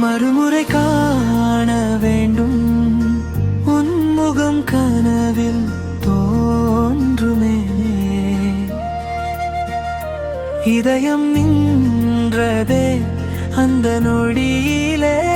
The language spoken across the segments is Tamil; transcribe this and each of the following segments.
மறுமுறை காண வேண்டும். உன்முகம் கனவில் தோன்றுமே. இதயம் நின்றதே அந்த நொடியிலே.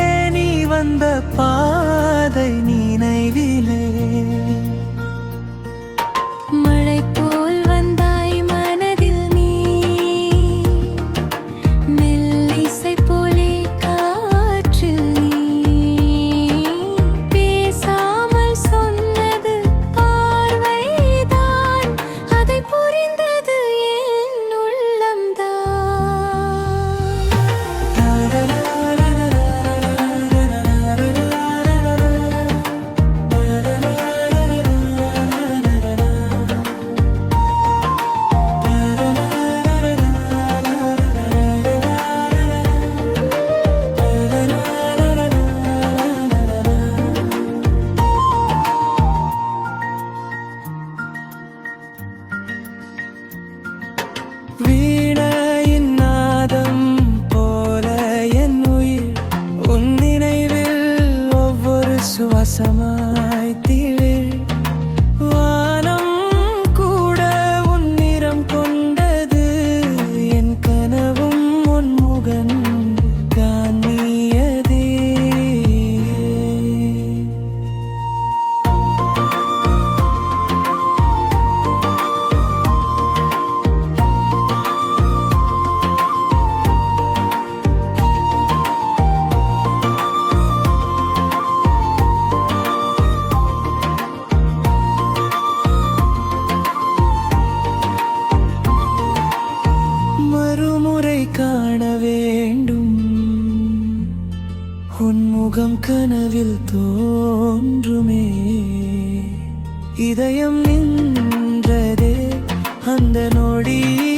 সুবাসময় দিয়ে முகம் கனவில் தோன்றுமே. இதயம் நின்றதே அந்த நொடியே.